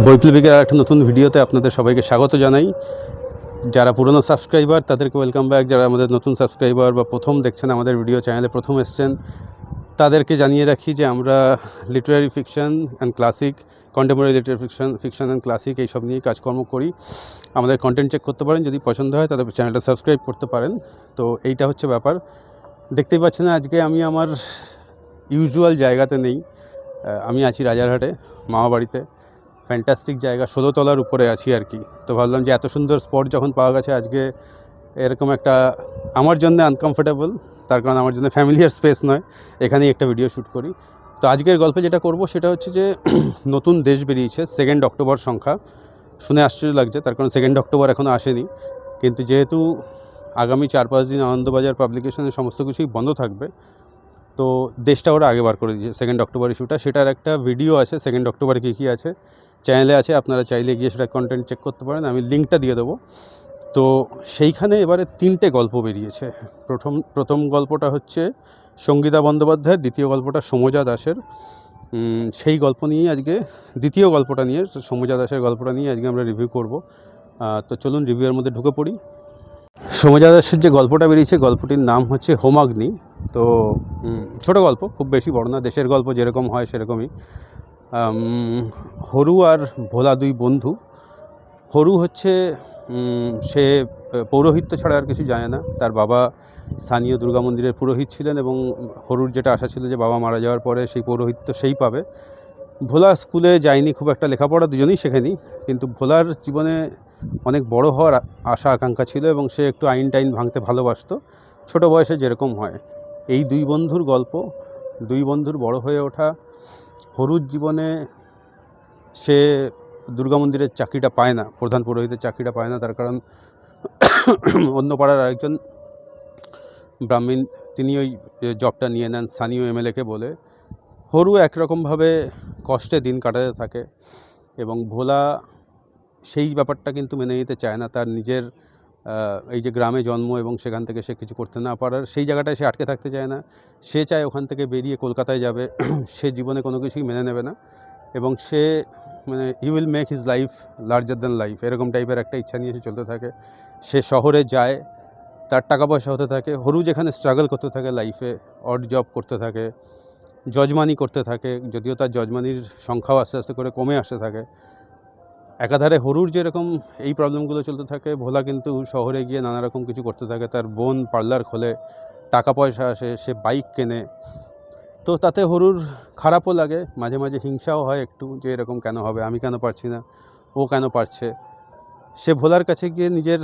বৈপ্লবিকের একটা নতুন ভিডিওতে আপনাদের সবাইকে স্বাগত জানাই। যারা পুরনো সাবস্ক্রাইবার, তাদেরকে ওয়েলকাম ব্যাক যারা আমাদের নতুন সাবস্ক্রাইবার বা প্রথম দেখছেন আমাদের ভিডিও চ্যানেলে প্রথম এসছেন, তাদেরকে জানিয়ে রাখি যে আমরা literary fiction and classic contemporary literary fiction fiction and classic এইসব নিয়ে কাজকর্ম করি। আমাদের কন্টেন্ট চেক করতে পারেন, যদি পছন্দ হয় তাদের চ্যানেলটা সাবস্ক্রাইব করতে পারেন। তো এইটা হচ্ছে ব্যাপার। দেখতেই পাচ্ছেন আজকে আমি আমার ইউজুয়াল জায়গাতে নেই। আমি আছি রাজারহাটে মামা বাড়িতে ফ্যান্টাস্টিক জায়গা, ষোলো তলার উপরে আছি আর কি। তো ভাবলাম যে এত সুন্দর স্পট যখন পাওয়া গেছে, আজকে এরকম একটা আমার জন্য আনকমফোর্টেবল তার কারণ আমার জন্য ফ্যামিলিয়ার স্পেস নয়, এখানেই একটা ভিডিও শ্যুট করি। তো আজকের গল্পে যেটা করব, সেটা হচ্ছে যে নতুন দেশ বেরিয়েছে সেকেন্ড অক্টোবর সংখ্যা। শুনে আশ্চর্য লাগছে, তার কারণ সেকেন্ড অক্টোবর এখনও আসেনি। কিন্তু যেহেতু আগামী চার পাঁচ দিন আনন্দবাজার পাবলিকেশনের সমস্ত কিছুই বন্ধ থাকবে, তো দেশটা ওরা আগে বার করে দিয়েছে সেকেন্ড অক্টোবর ইস্যুটা সেটার একটা ভিডিও আছে সেকেন্ড অক্টোবরে কী কী আছে। চ্যানেলে আছে, আপনারা চাইলে গিয়ে সেটা কন্টেন্ট চেক করতে পারেন, আমি লিঙ্কটা দিয়ে দেবো। তো সেইখানে এবারে তিনটে গল্প বেরিয়েছে। প্রথম প্রথম গল্পটা হচ্ছে সঙ্গীতা বন্দ্যোপাধ্যায়ের, দ্বিতীয় গল্পটা সমজা দাসের। সেই গল্প নিয়েই আজকে, দ্বিতীয় গল্পটা নিয়ে, সমজা দাসের গল্পটা নিয়ে আজকে আমরা রিভিউ করব। তো চলুন রিভিউয়ের মধ্যে ঢুকে পড়ি। সমজা দাসের যে গল্পটা বেরিয়েছে, গল্পটির নাম হচ্ছে হোমাগ্নি। তো ছোট গল্প, খুব বেশি বড় না, দেশের গল্প যেরকম হয় সেরকমই। হরু আর ভোলা দুই বন্ধু। হরু হচ্ছে সে পৌরোহিত্য ছাড়া আর কিছু জানে না। তার বাবা স্থানীয় দুর্গা মন্দিরের পুরোহিত ছিলেন এবং হরুর যেটা আশা ছিল যে বাবা মারা যাওয়ার পরে সেই পৌরোহিত্য সেই পাবে। ভোলা স্কুলে যায়নি খুব একটা লেখাপড়া, দুজনেই শেখেনি। কিন্তু ভোলার জীবনে অনেক বড় হওয়ার আশা, আকাঙ্ক্ষা ছিল এবং সে একটু আইন টাইন ভাঙতে ভালোবাসতো। ছোট বয়সে যেরকম হয়। এই দুই বন্ধুর গল্প, দুই বন্ধুর বড় হয়ে ওঠা হরুর জীবনে সে দুর্গা মন্দিরের চাকরিটা পায় না, প্রধান পুরোহিতের চাকরিটা পায় না, তার কারণ অন্য পাড়ার আরেকজন ব্রাহ্মণ, তিনি ওই জবটা নিয়ে নেন স্থানীয় এমএলএকে বলে। হরু একরকমভাবে কষ্টে দিন কাটাতে থাকে এবং ভোলা সেই ব্যাপারটা কিন্তু মেনে নিতে চায় না, তার নিজের এই যে গ্রামে জন্ম এবং সেখান থেকে সে কিছু করতে না পারার, সেই জায়গাটায় সে আটকে থাকতে চায় না। সে চায় ওখান থেকে বেরিয়ে কলকাতায় যাবে। সে জীবনে কোনো কিছুই মেনে নেবে না এবং সে মানে he will make his life larger than life এরকম টাইপের একটা ইচ্ছা নিয়ে সে চলতে থাকে। সে শহরে যায়, তার টাকা পয়সা হতে থাকে, হরু যেখানে স্ট্রাগল করতে থাকে লাইফে অড জব করতে থাকে জজমানি করতে থাকে, যদিও তার জজমানির সংখ্যাও আস্তে আস্তে করে কমে আসতে থাকে। একাধারে হরুর যেরকম এই প্রবলেমগুলো চলতে থাকে, ভোলা কিন্তু শহরে গিয়ে নানা রকম কিছু করতে থাকে। তার বোন পার্লার খোলে, টাকা পয়সা আসে, সে বাইক কেনে। তো তাতে হরুর খারাপও লাগে, মাঝে মাঝে হিংসাও হয় একটু যে এরকম কেন হবে, আমি কেন পারছি না, ও কেন পারছে। সে ভোলার কাছে গিয়ে নিজের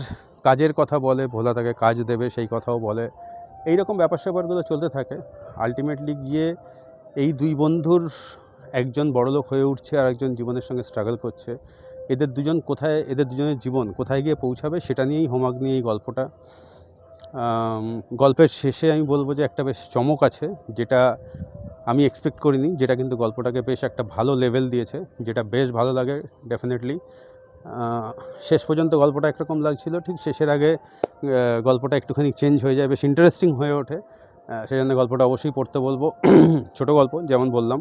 কাজের কথা বলে, ভোলা তাকে কাজ দেবে, সেই কথাও বলে। এই রকম ব্যাপার স্যাপারগুলো চলতে থাকে। আলটিমেটলি গিয়ে এই দুই বন্ধুর একজন বড়লোক হয়ে উঠছে আর একজন জীবনের সঙ্গে স্ট্রাগল করছে। এদের দুজন কোথায়, এদের দুজনের জীবন কোথায় গিয়ে পৌঁছাবে সেটা নিয়েই হোমাগ্নি এই গল্পটা। গল্পের শেষে আমি বলব যে একটা বেশ চমক আছে, যেটা আমি এক্সপেক্ট করিনি, যেটা কিন্তু গল্পটাকে বেশ একটা ভালো লেভেল দিয়েছে, যেটা বেশ ভালো লাগে ডেফিনেটলি শেষ পর্যন্ত গল্পটা একরকম লাগছিল, ঠিক শেষের আগে গল্পটা একটুখানি চেঞ্জ হয়ে যায়, বেশ ইন্টারেস্টিং হয়ে ওঠে। সেই জন্য গল্পটা অবশ্যই পড়তে বলব। ছোট গল্প, যেমন বললাম,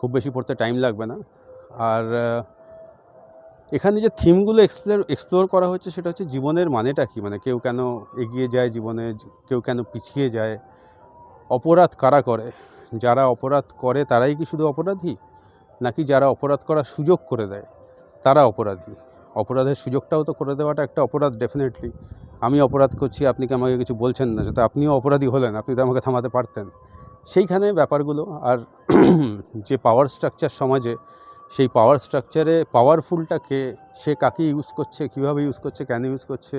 খুব বেশি পড়তে টাইম লাগবে না। আর এখানে যে থিমগুলো এক্সপ্লোর এক্সপ্লোর করা হচ্ছে সেটা হচ্ছে জীবনের মানেটা কী? মানে কেউ কেন এগিয়ে যায় জীবনে, কেউ কেন পিছিয়ে যায়? অপরাধ কারা করে? যারা অপরাধ করে তারাই কি শুধু অপরাধী? নাকি যারা অপরাধ করার সুযোগ করে দেয়, তারা অপরাধী? অপরাধের সুযোগটাও তো করে দেওয়াটা একটা অপরাধ ডেফিনেটলি আমি অপরাধ করছি, আপনি কি আমাকে কিছু বলছেন না? যাতে আপনিও অপরাধী হলেন, আপনি তো আমাকে থামাতে পারতেন। সেইখানে ব্যাপারগুলো আর যে পাওয়ার স্ট্রাকচার সমাজে সেই পাওয়ার স্ট্রাকচারে পাওয়ারফুলটাকে সে কাকে ইউজ করছে, কীভাবে ইউজ করছে, কেন ইউজ করছে,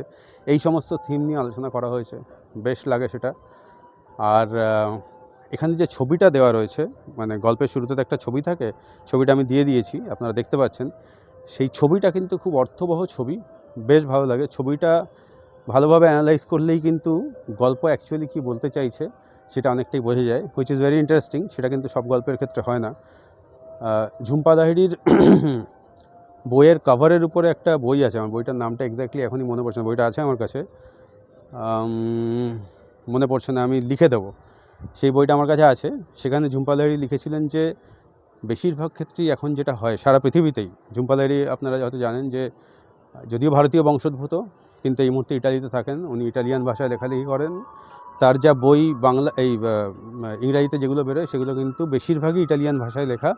এই সমস্ত থিম নিয়ে আলোচনা করা হয়েছে। বেশ লাগে সেটা। আর এখানে যে ছবিটা দেওয়া রয়েছে মানে গল্পের শুরুতে তো একটা ছবি থাকে, ছবিটা আমি দিয়ে দিয়েছি, আপনারা দেখতে পাচ্ছেন। সেই ছবিটা কিন্তু খুব অর্থবহ ছবি, বেশ ভালো লাগে। ছবিটা ভালোভাবে অ্যানালাইজ করলেই কিন্তু গল্প অ্যাকচুয়ালি কী বলতে চাইছে, সেটা অনেকটাই বোঝা যায় হুইচ ইজ ভেরি ইন্টারেস্টিং সেটা কিন্তু সব গল্পের ক্ষেত্রে হয় না। ঝুম্পা লাহিড়ির বইয়ের কাভারের উপরে একটা বই আছে, আমার বইটার নামটা এক্স্যাক্টলি এখনই মনে পড়ছে না, বইটা আছে আমার কাছে। মনে পড়ছে না, আমি লিখে দেবো। সেই বইটা আমার কাছে আছে। সেখানে ঝুম্পা লাহিড়ি লিখেছিলেন যে, বেশিরভাগ ক্ষেত্রেই এখন যেটা হয়, সারা পৃথিবীতেই ঝুম্পালারি আপনারা হয়তো জানেন যে, যদিও ভারতীয় বংশোদ্ভূত, কিন্তু এই মুহূর্তে ইটালিতে থাকেন, উনি ইটালিয়ান ভাষায় লেখালেখি করেন। তার যা বই বাংলা, এই ইংরাজিতে যেগুলো বেরোয়, সেগুলো কিন্তু বেশিরভাগই ইটালিয়ান ভাষায় লেখা।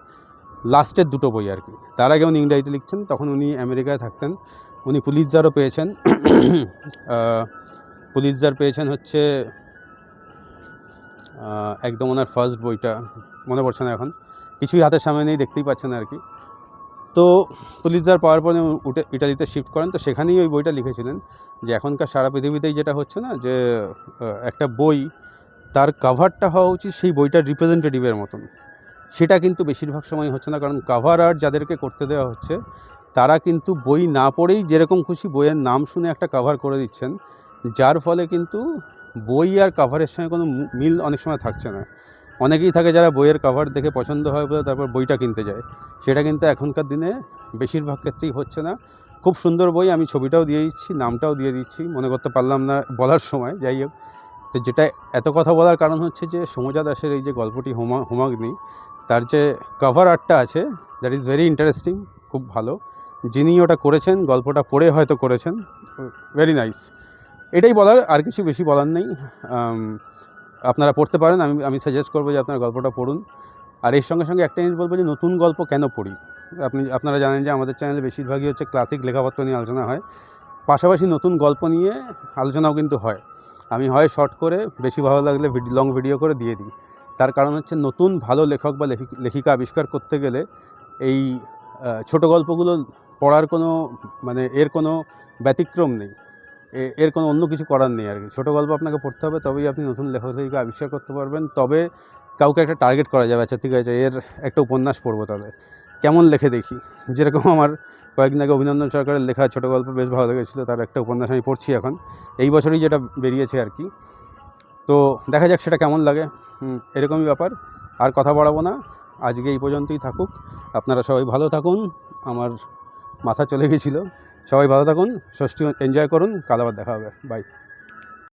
লাস্টের দুটো বই আর কি। তার আগে উনি ইংরাজিতে লিখছেন, তখন উনি আমেরিকায় থাকতেন। উনি পুলিশদারও পেয়েছেন। পুলিশদার পেয়েছেন হচ্ছে একদম ওনার ফার্স্ট বইটা, মনে পড়ছে না এখন। কিছুই হাতের সামনে নেই, দেখতেই পাচ্ছেন আর কি। তো পুলিশদার পাওয়ার পরে ইটালিতে শিফট করেন। তো সেখানেই ওই বইটা লিখেছিলেন যে, এখনকার সারা পৃথিবীতেই যেটা হচ্ছে না যে একটা বই, তার কাভারটা হওয়া উচিত সেই বইটার রিপ্রেজেন্টেটিভের মতন। সেটা কিন্তু বেশিরভাগ সময় হচ্ছে না, কারণ কাভার আর্ট যাদেরকে করতে দেওয়া হচ্ছে, তারা কিন্তু বই না পড়েই যেরকম খুশি বইয়ের নাম শুনে একটা কাভার করে দিচ্ছেন, যার ফলে কিন্তু বই আর কাভারের সঙ্গে কোনো মিল অনেক সময় থাকছে না। অনেকেই থাকে যারা বইয়ের কাভার দেখে পছন্দ হয় বলে তারপর বইটা কিনতে যায়। সেটা কিন্তু এখনকার দিনে বেশিরভাগ ক্ষেত্রেই হচ্ছে না। খুব সুন্দর বই আমি ছবিটাও দিয়ে দিচ্ছি, নামটাও দিয়ে দিচ্ছি, মনে করতে পারলাম না বলার সময়, যাই হোক। তো যেটা এত কথা বলার কারণ হচ্ছে যে, সমজা দাসের এই যে গল্পটি হোমা, হোমাগ্নি তার যে কভার আর্টটা আছে দ্যাট ইজ ভেরি ইন্টারেস্টিং খুব ভালো। যিনি ওটা করেছেন, গল্পটা পড়ে হয়তো করেছেন ভেরি নাইস এটাই বলার আর কিছু বেশি বলার নেই। আপনারা পড়তে পারেন, আমি আমি সাজেস্ট করব যে আপনার গল্পটা পড়ুন। আর এর সঙ্গে সঙ্গে একটা জিনিস বলব যে, নতুন গল্প কেন পড়ি? আপনি, আপনারা জানেন যে আমাদের চ্যানেলে বেশিরভাগই হচ্ছে ক্লাসিক লেখাপত্র নিয়ে আলোচনা হয়। পাশাপাশি নতুন গল্প নিয়ে আলোচনাও কিন্তু হয়। আমি হয় শর্ট করে, বেশি ভালো লাগলে লং ভিডিও করে দিয়ে দিই। তার কারণ হচ্ছে নতুন ভালো লেখক বা লেখিক- আবিষ্কার করতে গেলে এই ছোট গল্পগুলো পড়ার কোনো মানে এর কোনো ব্যতিক্রম নেই। এর কোনো অন্য কিছু করার নেই আর কি। ছোটো গল্প আপনাকে পড়তে হবে, তবেই আপনি নতুন লেখক লেখিকা আবিষ্কার করতে পারবেন। তবে কাউকে একটা টার্গেট করা যাবে আচ্ছা ঠিক আছে, এর একটা উপন্যাস পড়ব তাহলে কেমন লেখে দেখি? যেরকম আমার কয়েকদিন আগে অভিনন্দন সরকারের লেখা ছোটো গল্প বেশ ভালো লেগেছিলো, তার একটা উপন্যাস আমি পড়ছি এখন। এই বছরই যেটা বেরিয়েছে আর কি। তো দেখা যাক সেটা কেমন লাগে। এরকমই ব্যাপার। আর কথা বাড়াবো না। আজকে এই পর্যন্তই থাকুক। আপনারা সবাই ভালো থাকুন। আমার মাথা চলে গেছিল। সবাই ভালো থাকুন ষষ্ঠী এনজয় করুন। কাল আবার দেখা হবে। বাই